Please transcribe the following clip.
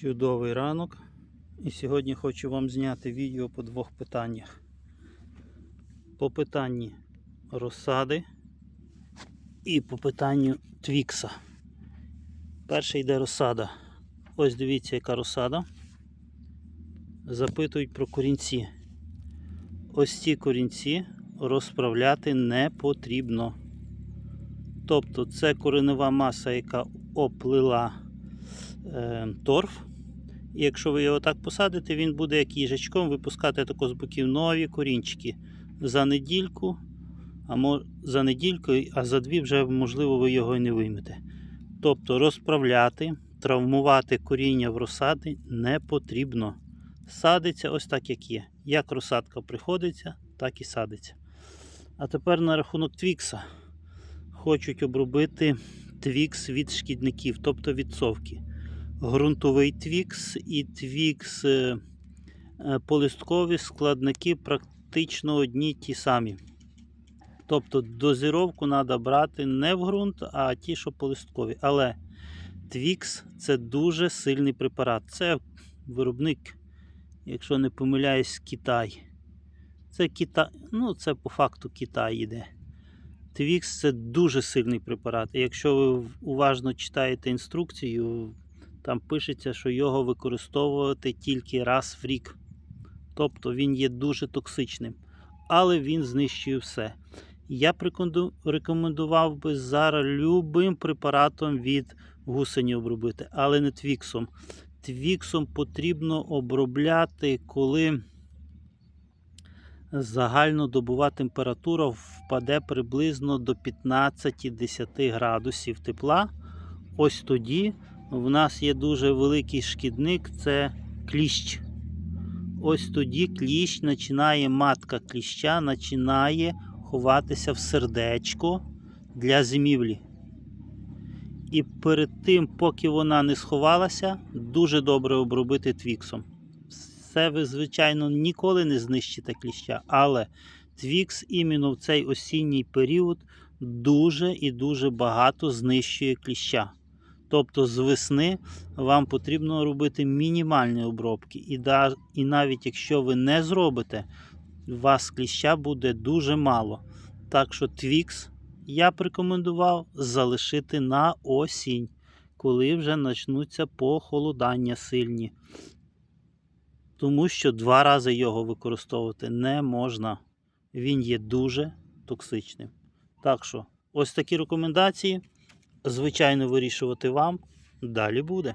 Чудовий ранок. І сьогодні хочу вам зняти відео по двох питаннях. По питанні розсади і по питанню твікса. Перше йде розсада. Ось дивіться, яка розсада. Запитують про корінці. Ось ці корінці розправляти не потрібно. Тобто це коренева маса, яка оплила торф. І якщо ви його так посадите, він буде як їжачком випускати тако з боків нові корінчики за недільку, а за недільку, а за дві вже можливо ви його і не виймете. Тобто розправляти, травмувати коріння в розсади не потрібно. Садиться ось так, як є. Як розсадка приходиться, так і садиться. А тепер на рахунок твікса. Хочуть обробити твікс від шкідників, тобто від совки. Грунтовий твікс і твікс е, е, полисткові складники практично одні ті самі. Тобто дозировку треба брати не в ґрунт, а ті, що полисткові. Але твікс це дуже сильний препарат. Це виробник, якщо не помиляюсь, Китай. Це Китай, ну це по факту Китай йде. Твікс це дуже сильний препарат. І якщо ви уважно читаєте інструкцію, там пишеться, що його використовувати тільки раз в рік. Тобто він є дуже токсичним. Але він знищує все. Я рекомендував би зараз любим препаратом від гусені обробити, але не твіксом. Твіксом потрібно обробляти, коли загальнодобова температура впаде приблизно до 15-10 градусів тепла. Ось тоді в нас є дуже великий шкідник це кліщ. Ось тоді кліщ починає, матка кліща починає ховатися в сердечко для зимівлі. І перед тим, поки вона не сховалася, дуже добре обробити твіксом. Це ви, звичайно, ніколи не знищите кліща, але твікс іменно в цей осінній період дуже і дуже багато знищує кліща. Тобто з весни вам потрібно робити мінімальні обробки. І, і навіть якщо ви не зробите, у вас кліща буде дуже мало. Так що твікс я б рекомендував залишити на осінь, коли вже почнуться похолодання сильні. Тому що два рази його використовувати не можна. Він є дуже токсичним. Так що, ось такі рекомендації. Звичайно, вирішувати вам. Далі буде.